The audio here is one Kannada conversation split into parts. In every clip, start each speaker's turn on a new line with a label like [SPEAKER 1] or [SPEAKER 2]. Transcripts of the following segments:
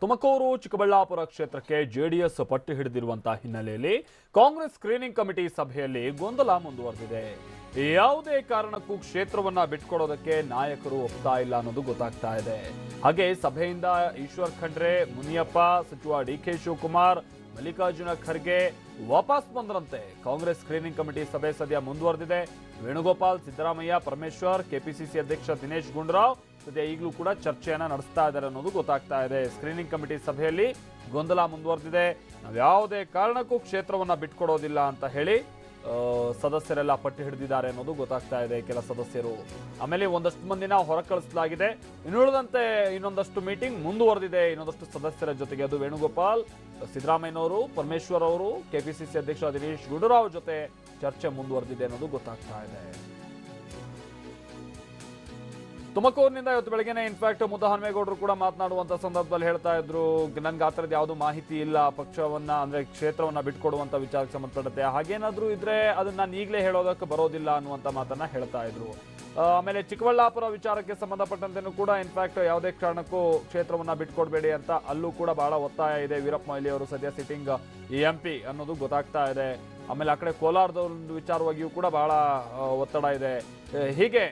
[SPEAKER 1] ತುಮಕೂರು, ಚಿಕ್ಕಬಳ್ಳಾಪುರ ಕ್ಷೇತ್ರಕ್ಕೆ ಜೆಡಿಎಸ್ ಪಟ್ಟು ಹಿಡಿದಿರುವಂತಹ ಹಿನ್ನೆಲೆಯಲ್ಲಿ ಕಾಂಗ್ರೆಸ್ ಸ್ಕ್ರೀನಿಂಗ್ ಕಮಿಟಿ ಸಭೆಯಲ್ಲಿ ಗೊಂದಲ ಮುಂದುವರೆದಿದೆ. ಯಾವುದೇ ಕಾರಣಕ್ಕೂ ಕ್ಷೇತ್ರವನ್ನ ಬಿಟ್ಕೊಡೋದಕ್ಕೆ ನಾಯಕರು ಒಪ್ತಾ ಇಲ್ಲ ಅನ್ನೋದು ಗೊತ್ತಾಗ್ತಾ ಇದೆ. ಹಾಗೆ ಸಭೆಯಿಂದ ಈಶ್ವರ್ ಖಂಡ್ರೆ, ಮುನಿಯಪ್ಪ, ಸಚಿವ ಡಿ ಕೆ ಶಿವಕುಮಾರ್ ಮಲ್ಲಿಕಾರ್ಜುನ ಖರ್ಗೆ ವಾಪಸ್ ಬಂದರಂತೆ. ಕಾಂಗ್ರೆಸ್ ಸ್ಕ್ರೀನಿಂಗ್ ಕಮಿಟಿ ಸಭೆ ಸದ್ಯ ಮುಂದುವರೆದಿದೆ. ವೇಣುಗೋಪಾಲ್, ಸಿದ್ದರಾಮಯ್ಯ, ಪರಮೇಶ್ವರ್, ಕೆಪಿಸಿಸಿ ಅಧ್ಯಕ್ಷ ದಿನೇಶ್ ಗುಂಡೂರಾವ್ ಸದ್ಯ ಈಗಲೂ ಕೂಡ ಚರ್ಚೆಯನ್ನ ನಡೆಸ್ತಾ ಇದ್ದಾರೆ ಅನ್ನೋದು ಗೊತ್ತಾಗ್ತಾ ಇದೆ. ಸ್ಕ್ರೀನಿಂಗ್ ಕಮಿಟಿ ಸಭೆಯಲ್ಲಿ ಗೊಂದಲ ಮುಂದುವರೆದಿದೆ. ನಾವು ಯಾವುದೇ ಕಾರಣಕ್ಕೂ ಕ್ಷೇತ್ರವನ್ನ ಬಿಟ್ಕೊಡೋದಿಲ್ಲ ಅಂತ ಹೇಳಿ ಸದಸ್ಯರೆಲ್ಲ ಪಟ್ಟಿ ಹಿಡಿದಿದ್ದಾರೆ ಅನ್ನೋದು ಗೊತ್ತಾಗ್ತಾ ಇದೆ ಕೆಲ ಸದಸ್ಯರು. ಆಮೇಲೆ ಒಂದಷ್ಟು ಮಂದಿನ ಹೊರ ಕಳಿಸಲಾಗಿದೆ ಇನ್ನುಳಿದಂತೆ ಇನ್ನೊಂದಷ್ಟು ಮೀಟಿಂಗ್ ಮುಂದುವರೆದಿದೆ. ಇನ್ನೊಂದಷ್ಟು ಸದಸ್ಯರ ಜೊತೆಗೆ ಅದು ವೇಣುಗೋಪಾಲ್, ಸಿದ್ದರಾಮಯ್ಯನವರು, ಪರಮೇಶ್ವರ್ ಅವರು, ಕೆಪಿಸಿಸಿ ಅಧ್ಯಕ್ಷ ದಿನೇಶ್ ಗುಂಡೂರಾವ್ ಜೊತೆ ಚರ್ಚೆ ಮುಂದುವರೆದಿದೆ ಅನ್ನೋದು ಗೊತ್ತಾಗ್ತಾ ಇದೆ. ತುಮಕೂರಿನಿಂದ ಇವತ್ತು ಬೆಳಗ್ಗೆ ಇನ್ಫ್ಯಾಕ್ಟ್ ಮುದ್ದಹನುಮೇಗೌಡರು ಕೂಡ ಮಾತನಾಡುವಂತ ಸಂದರ್ಭದಲ್ಲಿ ಹೇಳ್ತಾ ಇದ್ರು. ನನ್ಗೆ ಆ ಯಾವುದು ಮಾಹಿತಿ ಇಲ್ಲ. ಪಕ್ಷವನ್ನ, ಅಂದ್ರೆ ಕ್ಷೇತ್ರವನ್ನ ಬಿಟ್ಕೊಡುವಂತ ವಿಚಾರಕ್ಕೆ ಸಂಬಂಧಪಟ್ಟಂತೆ. ಹಾಗೇನಾದ್ರೂ ಇದ್ರೆ ಅದನ್ನ ನಾನು ಈಗಲೇ ಹೇಳೋದಕ್ಕೆ ಬರೋದಿಲ್ಲ ಅನ್ನುವಂತ ಮಾತನ್ನ ಹೇಳ್ತಾ ಇದ್ರು. ಆಮೇಲೆ ಚಿಕ್ಕಬಳ್ಳಾಪುರ ವಿಚಾರಕ್ಕೆ ಸಂಬಂಧಪಟ್ಟಂತೆನೂ ಕೂಡ ಇನ್ಫ್ಯಾಕ್ಟ್ ಯಾವುದೇ ಕಾರಣಕ್ಕೂ ಕ್ಷೇತ್ರವನ್ನ ಬಿಟ್ಕೊಡ್ಬೇಡಿ ಅಂತ ಅಲ್ಲೂ ಕೂಡ ಬಹಳ ಒತ್ತಾಯ ಇದೆ. ವೀರಪ್ಪ ಮೊಯ್ಲಿ ಅವರು ಸದ್ಯ ಸಿಟ್ಟಿಂಗ್ ಎಂ ಅನ್ನೋದು ಗೊತ್ತಾಗ್ತಾ ಇದೆ. ಆಮೇಲೆ ಆ ಕಡೆ ಕೋಲಾರದವ್ರ ಒಂದು ವಿಚಾರವಾಗಿಯೂ ಕೂಡ ಬಹಳ ಒತ್ತಡ ಇದೆ. ಹೀಗೆ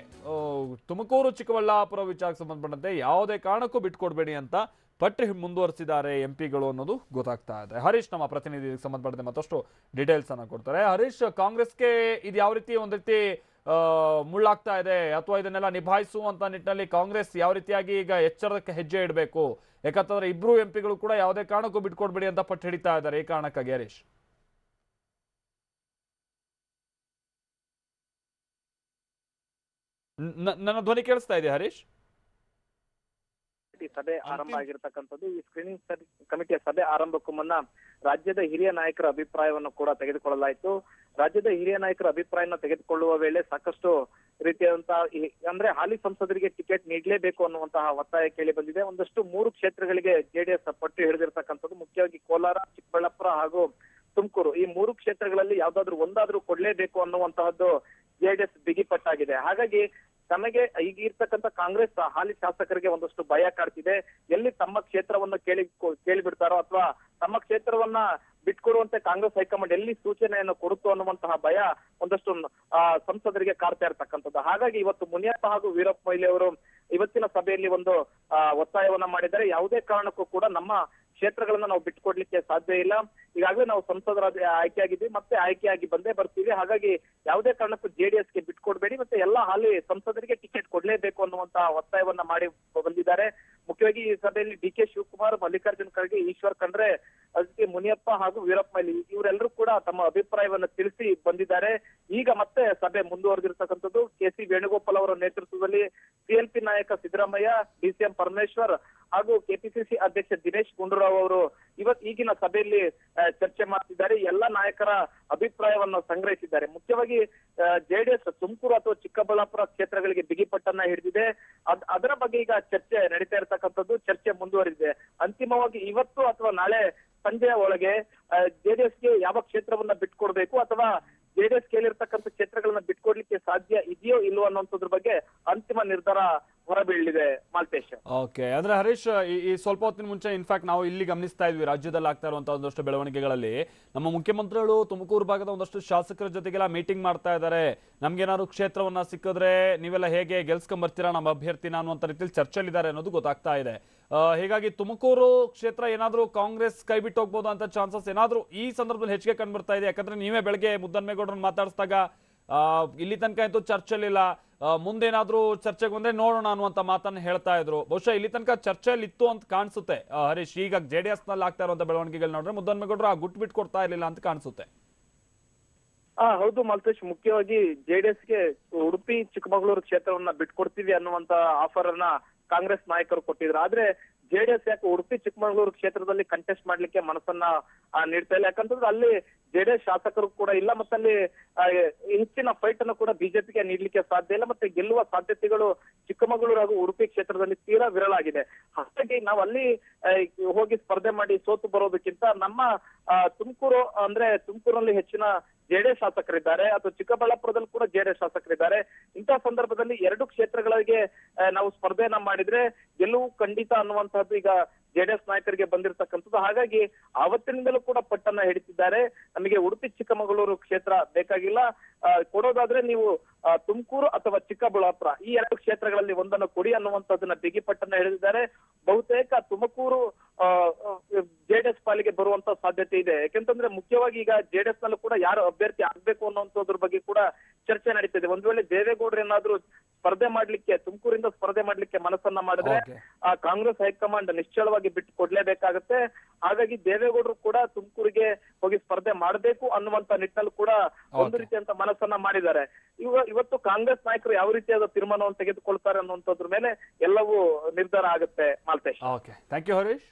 [SPEAKER 1] ತುಮಕೂರು, ಚಿಕ್ಕಬಳ್ಳಾಪುರ ವಿಚಾರಕ್ಕೆ ಸಂಬಂಧಪಟ್ಟಂತೆ ಯಾವುದೇ ಕಾರಣಕ್ಕೂ ಬಿಟ್ಕೊಡ್ಬೇಡಿ ಅಂತ ಪಟ್ಟು ಮುಂದುವರಿಸಿದ್ದಾರೆ ಎಂ ಪಿಗಳು ಅನ್ನೋದು ಗೊತ್ತಾಗ್ತಾ ಇದೆ. ಹರೀಶ್ ನಮ್ಮ ಪ್ರತಿನಿಧಿಗೆ ಸಂಬಂಧಪಟ್ಟಂತೆ ಮತ್ತಷ್ಟು ಡೀಟೇಲ್ಸ್ ಅನ್ನ ಕೊಡ್ತಾರೆ. ಹರೀಶ್, ಕಾಂಗ್ರೆಸ್ಗೆ ಇದು ಯಾವ ರೀತಿ ಒಂದ್ ರೀತಿ ಮುಳ್ಳಾಗ್ತಾ ಇದೆ ಅಥವಾ ಇದನ್ನೆಲ್ಲ ನಿಭಾಯಿಸುವಂತ ನಿಟ್ಟಿನಲ್ಲಿ ಕಾಂಗ್ರೆಸ್ ಯಾವ ರೀತಿಯಾಗಿ ಈಗ ಎಚ್ಚರಕ್ಕೆ ಹೆಜ್ಜೆ ಇಡಬೇಕು? ಯಾಕಂತಂದ್ರೆ ಇಬ್ರು ಎಂ ಪಿಗಳು ಕೂಡ ಯಾವುದೇ ಕಾರಣಕ್ಕೂ ಬಿಟ್ಕೊಡ್ಬೇಡಿ ಅಂತ ಪಟ್ಟು ಹಿಡಿತಾ ಇದ್ದಾರೆ. ಈ ಕಾರಣಕ್ಕಾಗಿ ಹರೀಶ್. ನನ್ನ ಧ್ವನಿ ಕೇಳಿಸ್ತಾ ಇದೆ ಹರೀಶ್?
[SPEAKER 2] ಸಭೆ ಆರಂಭ ಆಗಿರ್ತಕ್ಕಂಥದ್ದು ಈ ಸ್ಕ್ರೀನಿಂಗ್ ಕಮಿಟಿಯ ಸಭೆ ಆರಂಭಕ್ಕೂ ಮುನ್ನ ರಾಜ್ಯದ ಹಿರಿಯ ನಾಯಕರ ಅಭಿಪ್ರಾಯವನ್ನು ಕೂಡ ತೆಗೆದುಕೊಳ್ಳಲಾಯಿತು. ರಾಜ್ಯದ ಹಿರಿಯ ನಾಯಕರ ಅಭಿಪ್ರಾಯನ ತೆಗೆದುಕೊಳ್ಳುವ ವೇಳೆ ಸಾಕಷ್ಟು ರೀತಿಯಾದಂತಹ ಅಂದ್ರೆ ಹಾಲಿ ಸಂಸದರಿಗೆ ಟಿಕೆಟ್ ನೀಡಲೇಬೇಕು ಅನ್ನುವಂತಹ ಒತ್ತಾಯ ಕೇಳಿ ಬಂದಿದೆ. ಒಂದಷ್ಟು ಮೂರು ಕ್ಷೇತ್ರಗಳಿಗೆ ಜೆಡಿಎಸ್ ಪಟ್ಟು ಹಿಡಿದಿರ್ತಕ್ಕಂಥದ್ದು ಮುಖ್ಯವಾಗಿ ಕೋಲಾರ ಚಿಕ್ಕಬಳ್ಳಾಪುರ ಹಾಗೂ ತುಮಕೂರು. ಈ ಮೂರು ಕ್ಷೇತ್ರಗಳಲ್ಲಿ ಯಾವ್ದಾದ್ರು ಒಂದಾದ್ರೂ ಕೊಡ್ಲೇಬೇಕು ಅನ್ನುವಂತಹದ್ದು ಜೆಡಿಎಸ್ ಬಿಗಿಪಟ್ಟಾಗಿದೆ. ಹಾಗಾಗಿ ತಮಗೆ ಈಗ ಇರ್ತಕ್ಕಂಥ ಕಾಂಗ್ರೆಸ್ ಹಾಲಿ ಶಾಸಕರಿಗೆ ಒಂದಷ್ಟು ಭಯ ಕಾಡ್ತಿದೆ. ಎಲ್ಲಿ ತಮ್ಮ ಕ್ಷೇತ್ರವನ್ನು ಕೇಳಿ ಕೇಳಿಬಿಡ್ತಾರೋ ಅಥವಾ ತಮ್ಮ ಕ್ಷೇತ್ರವನ್ನ ಬಿಟ್ಕೊಡುವಂತೆ ಕಾಂಗ್ರೆಸ್ ಹೈಕಮಾಂಡ್ ಎಲ್ಲಿ ಸೂಚನೆಯನ್ನು ಕೊಡುತ್ತೋ ಅನ್ನುವಂತಹ ಭಯ ಒಂದಷ್ಟು ಸಂಸದರಿಗೆ ಕಾಡ್ತಾ ಇರ್ತಕ್ಕಂಥದ್ದು. ಹಾಗಾಗಿ ಇವತ್ತು ಮುನಿಯಪ್ಪ ಹಾಗೂ ವೀರಪ್ಪ ಮೊಯ್ಲಿ ಅವರು ಇವತ್ತಿನ ಸಭೆಯಲ್ಲಿ ಒಂದು ಒತ್ತಾಯವನ್ನ ಮಾಡಿದ್ದಾರೆ ಯಾವುದೇ ಕಾರಣಕ್ಕೂ ಕೂಡ ನಮ್ಮ ಕ್ಷೇತ್ರಗಳನ್ನ ನಾವು ಬಿಟ್ಟುಕೊಡ್ಲಿಕ್ಕೆ ಸಾಧ್ಯ ಇಲ್ಲ. ಈಗಾಗಲೇ ನಾವು ಸಂಸದರ ಆಯ್ಕೆಯಾಗಿದ್ವಿ, ಮತ್ತೆ ಆಯ್ಕೆಯಾಗಿ ಬಂದೇ ಬರ್ತೀವಿ. ಹಾಗಾಗಿ ಯಾವುದೇ ಕಾರಣಕ್ಕೂ ಜೆಡಿಎಸ್ಗೆ ಬಿಟ್ಕೊಡ್ಬೇಡಿ ಮತ್ತೆ ಎಲ್ಲ ಹಾಲಿ ಸಂಸದರಿಗೆ ಟಿಕೆಟ್ ಕೊಡ್ಲೇಬೇಕು ಅನ್ನುವಂತಹ ಒತ್ತಾಯವನ್ನ ಮಾಡಿ ಬಂದಿದ್ದಾರೆ. ಮುಖ್ಯವಾಗಿ ಈ ಸಭೆಯಲ್ಲಿ ಡಿ ಕೆ ಶಿವಕುಮಾರ್, ಮಲ್ಲಿಕಾರ್ಜುನ್ ಖರ್ಗೆ, ಈಶ್ವರ್ ಖಂಡ್ರೆ, ಅದಕ್ಕೆ ಮುನಿಯಪ್ಪ ಹಾಗೂ ವೀರಪ್ಪ ಮೈಲಿ ಇವರೆಲ್ಲರೂ ಕೂಡ ತಮ್ಮ ಅಭಿಪ್ರಾಯವನ್ನ ತಿಳಿಸಿ ಬಂದಿದ್ದಾರೆ. ಈಗ ಮತ್ತೆ ಸಭೆ ಮುಂದುವರೆದಿರ್ತಕ್ಕಂಥದ್ದು. ಕೆ ಸಿ ವೇಣುಗೋಪಾಲ್ ಅವರ ನೇತೃತ್ವದಲ್ಲಿ ಸಿಎಲ್ಪಿ ನಾಯಕ ಸಿದ್ದರಾಮಯ್ಯ ಡಿಸಿಎಂ ಪರಮೇಶ್ವರ್ ಹಾಗೂ ಕೆಪಿಸಿಸಿ ಅಧ್ಯಕ್ಷ ದಿನೇಶ್ ಗುಂಡೂರಾವ್ ಅವರು ಇವತ್ ಈಗಿನ ಸಭೆಯಲ್ಲಿ ಚರ್ಚೆ ಮಾಡ್ತಿದ್ದಾರೆ. ಎಲ್ಲ ನಾಯಕರ ಅಭಿಪ್ರಾಯವನ್ನು ಸಂಗ್ರಹಿಸಿದ್ದಾರೆ. ಮುಖ್ಯವಾಗಿ ಜೆಡಿಎಸ್ ತುಮಕೂರು ಅಥವಾ ಚಿಕ್ಕಬಳ್ಳಾಪುರ ಕ್ಷೇತ್ರಗಳಿಗೆ ಬಿಗಿಪಟ್ಟನ್ನ ಹಿಡಿದಿದೆ. ಅದ್, ಅದರ ಬಗ್ಗೆ ಈಗ ಚರ್ಚೆ ನಡೀತಾ ಇರತಕ್ಕಂಥದ್ದು ಚರ್ಚೆ ಮುಂದುವರಿದಿದೆ. ಅಂತಿಮವಾಗಿ ಇವತ್ತು ಅಥವಾ ನಾಳೆ ಸಂಜೆಯ ಒಳಗೆ ಜೆಡಿಎಸ್ಗೆ ಯಾವ ಕ್ಷೇತ್ರವನ್ನ ಬಿಟ್ಕೊಡ್ಬೇಕು ಅಥವಾ ಜೆಡಿಎಸ್ ಕೇಳಿರ್ತಕ್ಕಂಥ ಕ್ಷೇತ್ರಗಳನ್ನ ಬಿಟ್ಕೊಡ್ಲಿಕ್ಕೆ ಸಾಧ್ಯ ಇದೆಯೋ ಇಲ್ವೋ ಅನ್ನುವಂಥದ್ರ ಬಗ್ಗೆ ಅಂತಿಮ ನಿರ್ಧಾರ ಹೊರಬೀಳಲಿದೆ ಮಾಲ್ತೇಶ್
[SPEAKER 1] ಓಕೆ ಅಂದ್ರೆ ಹರೀಶ್, ಈ ಸ್ವಲ್ಪ ಹೊತ್ತಿನ ಮುಂಚೆ ಇನ್ಫ್ಯಾಕ್ಟ್ ನಾವು ಇಲ್ಲಿ ಗಮನಿಸ್ತಾ ಇದ್ವಿ, ರಾಜ್ಯದಲ್ಲಿ ಆಗ್ತಾ ಇರುವಂತಹ ಒಂದಷ್ಟು ಬೆಳವಣಿಗೆಗಳಲ್ಲಿ. ನಮ್ಮ ಮುಖ್ಯಮಂತ್ರಿಗಳು ತುಮಕೂರು ಭಾಗದ ಒಂದಷ್ಟು ಶಾಸಕರ ಜೊತೆಗೆಲ್ಲ ಮೀಟಿಂಗ್ ಮಾಡ್ತಾ ಇದ್ದಾರೆ. ನಮ್ಗೇನಾದ್ರು ಕ್ಷೇತ್ರವನ್ನ ಸಿಕ್ಕಿದ್ರೆ ನೀವೆಲ್ಲ ಹೇಗೆ ಗೆಲ್ಸ್ಕೊಂಡ್ ಬರ್ತೀರಾ ನಮ್ಮ ಅಭ್ಯರ್ಥಿನ ಅನ್ನುವಂಥ ರೀತಿಯಲ್ಲಿ ಚರ್ಚೆಲಿದ್ದಾರೆ ಅನ್ನೋದು ಗೊತ್ತಾಗ್ತಾ ಇದೆ. ಹೀಗಾಗಿ ತುಮಕೂರು ಕ್ಷೇತ್ರ ಏನಾದ್ರೂ ಕಾಂಗ್ರೆಸ್ ಕೈ ಬಿಟ್ಟು ಹೋಗ್ಬೋದು ಅಂತ ಚಾನ್ಸಸ್ ಏನಾದ್ರೂ ಈ ಸಂದರ್ಭದಲ್ಲಿ ಹೆಚ್ಚಿಗೆ ಕಂಡು ಬರ್ತಾ ಇದೆ? ಯಾಕಂದ್ರೆ ನೀವೇ ಬೆಳಗ್ಗೆ ಮುದ್ದನ್ಮೇಗೌಡರನ್ನ ಮಾತಾಡಿಸಿದಾಗ ಇಲ್ಲಿ ತನಕ ಅಂತೂ ಚರ್ಚೆಲಿಲ್ಲ ಮುಂದೇನಾದ್ರೂ ಚರ್ಚೆಗೆ ಬಂದ್ರೆ ನೋಡೋಣ ಅನ್ನುವಂತ ಮಾತನ್ನ ಹೇಳ್ತಾ ಇದ್ರು. ಬಹುಶಃ ಇಲ್ಲಿ ತನಕ ಚರ್ಚೆಯಲ್ಲಿ ಇತ್ತು ಅಂತ ಕಾಣಿಸುತ್ತೆ. ಹರೀಶ್, ಈಗ ಜೆ ಡಿ ಎಸ್ನಲ್ಲಿ ಆಗ್ತಾ ಇರುವಂತ ಬೆಳವಣಿಗೆಗಳು ನೋಡ್ರೆ ಮುದ್ದನ್ಮೇಗೌಡರು ಆ ಗುಟ್ ಬಿಟ್ಟು ಕೊಡ್ತಾ ಇರಲಿಲ್ಲ ಅಂತ ಕಾಣಿಸುತ್ತೆ.
[SPEAKER 2] ಆ, ಹೌದು ಮಲ್ತೇಶ್, ಮುಖ್ಯವಾಗಿ ಜೆಡಿಎಸ್ಗೆ ಉಡುಪಿ ಚಿಕ್ಕಮಗಳೂರು ಕ್ಷೇತ್ರವನ್ನ ಬಿಟ್ಕೊಡ್ತೀವಿ ಅನ್ನುವಂತ ಆಫರ್ ಅನ್ನ ಕಾಂಗ್ರೆಸ್ ನಾಯಕರು ಕೊಟ್ಟಿದ್ರು. ಆದ್ರೆ ಜೆಡಿಎಸ್ ಯಾಕೆ ಉಡುಪಿ ಚಿಕ್ಕಮಗಳೂರು ಕ್ಷೇತ್ರದಲ್ಲಿ ಕಂಟೆಸ್ಟ್ ಮಾಡ್ಲಿಕ್ಕೆ ಮನಸ್ಸನ್ನ ನೀಡ್ತಾ ಇಲ್ಲ? ಯಾಕಂತಂದ್ರೆ ಅಲ್ಲಿ ಜೆಡಿಎಸ್ ಶಾಸಕರು ಕೂಡ ಇಲ್ಲ, ಮತ್ತೆ ಅಲ್ಲಿ ಹೆಚ್ಚಿನ ಫೈಟ್ ಅನ್ನು ಕೂಡ ಬಿಜೆಪಿಗೆ ನೀಡ್ಲಿಕ್ಕೆ ಸಾಧ್ಯ ಇಲ್ಲ, ಮತ್ತೆ ಗೆಲ್ಲುವ ಸಾಧ್ಯತೆಗಳು ಚಿಕ್ಕಮಗಳೂರು ಹಾಗೂ ಉಡುಪಿ ಕ್ಷೇತ್ರದಲ್ಲಿ ತೀರಾ ವಿರಳ ಆಗಿದೆ. ಹಾಗಾಗಿ ನಾವು ಅಲ್ಲಿ ಹೋಗಿ ಸ್ಪರ್ಧೆ ಮಾಡಿ ಸೋತು ಬರೋದಕ್ಕಿಂತ ನಮ್ಮ ತುಮಕೂರು, ಅಂದ್ರೆ ತುಮಕೂರಲ್ಲಿ ಹೆಚ್ಚಿನ ಜೆಡಿಎಸ್ ಶಾಸಕರಿದ್ದಾರೆ, ಅಥವಾ ಚಿಕ್ಕಬಳ್ಳಾಪುರದಲ್ಲಿ ಕೂಡ ಜೆಡಿಎಸ್ ಶಾಸಕರಿದ್ದಾರೆ. ಇಂತಹ ಸಂದರ್ಭದಲ್ಲಿ ಎರಡು ಕ್ಷೇತ್ರಗಳಿಗೆ ನಾವು ಸ್ಪರ್ಧೆಯನ್ನ ಮಾಡಿದ್ರೆ ಗೆಲುವು ಖಂಡಿತ ಅನ್ನುವಂತಹ ಅನ್ನುವಂತಹದ್ದು ಈಗ ಜೆಡಿಎಸ್ ನಾಯಕರಿಗೆ ಬಂದಿರತಕ್ಕಂಥದ್ದು. ಹಾಗಾಗಿ ಅವತ್ತಿನಿಂದಲೂ ಕೂಡ ಪಟ್ಟನ್ನ ಹಿಡಿತಿದ್ದಾರೆ. ನಮಗೆ ಉಡುಪಿ, ಚಿಕ್ಕಮಗಳೂರು ಕ್ಷೇತ್ರ ಬೇಕಾಗಿಲ್ಲ. ಕೊಡೋದಾದ್ರೆ ನೀವು ತುಮಕೂರು ಅಥವಾ ಚಿಕ್ಕಬಳ್ಳಾಪುರ ಈ ಎರಡು ಕ್ಷೇತ್ರಗಳಲ್ಲಿ ಒಂದನ್ನು ಕೊಡಿ ಅನ್ನುವಂಥದ್ದನ್ನ ಬಿಗಿ ಪಟ್ಟನ್ನ ಹಿಡಿದಿದ್ದಾರೆ. ಬಹುತೇಕ ತುಮಕೂರು ಜೆಡಿಎಸ್ ಪಾಲಿಗೆ ಬರುವಂತ ಸಾಧ್ಯತೆ ಇದೆ. ಯಾಕೆಂತಂದ್ರೆ ಮುಖ್ಯವಾಗಿ ಈಗ ಜೆಡಿಎಸ್ ನಲ್ಲೂ ಕೂಡ ಯಾರು ಅಭ್ಯರ್ಥಿ ಆಗ್ಬೇಕು ಅನ್ನುವಂಥದ್ರ ಬಗ್ಗೆ ಕೂಡ ಚರ್ಚೆ ನಡೀತಿದೆ. ಒಂದ್ ವೇಳೆ ದೇವೇಗೌಡರು ಏನಾದ್ರೂ ಸ್ಪರ್ಧೆ ಮಾಡ್ಲಿಕ್ಕೆ ತುಮಕೂರಿಂದ ಸ್ಪರ್ಧೆ ಮಾಡ್ಲಿಕ್ಕೆ ಮನಸ್ಸನ್ನ ಮಾಡಿದ್ರೆ ಆ ಕಾಂಗ್ರೆಸ್ ಹೈಕಮಾಂಡ್ ನಿಶ್ಚಳವಾಗಿ ಬಿಟ್ಟು ಕೊಡ್ಲೇಬೇಕಾಗತ್ತೆ. ಹಾಗಾಗಿ ದೇವೇಗೌಡರು ಕೂಡ ತುಮಕೂರಿಗೆ ಹೋಗಿ ಸ್ಪರ್ಧೆ ಮಾಡಬೇಕು ಅನ್ನುವಂತ ನಿಟ್ಟಿನಲ್ಲಿ ಕೂಡ ಒಂದು
[SPEAKER 1] ರೀತಿ
[SPEAKER 2] ರೀತಿಯಂತ ಮನಸ್ಸನ್ನ ಮಾಡಿದ್ದಾರೆ. ಇವ ಇವತ್ತು ಕಾಂಗ್ರೆಸ್ ನಾಯಕರು ಯಾವ ರೀತಿಯಾದ ತೀರ್ಮಾನವನ್ನು ತೆಗೆದುಕೊಳ್ತಾರೆ ಅನ್ನುವಂಥದ್ರ ಮೇಲೆ ಎಲ್ಲವೂ ನಿರ್ಧಾರ ಆಗುತ್ತೆ Maltesh.
[SPEAKER 1] Okay thank you Harish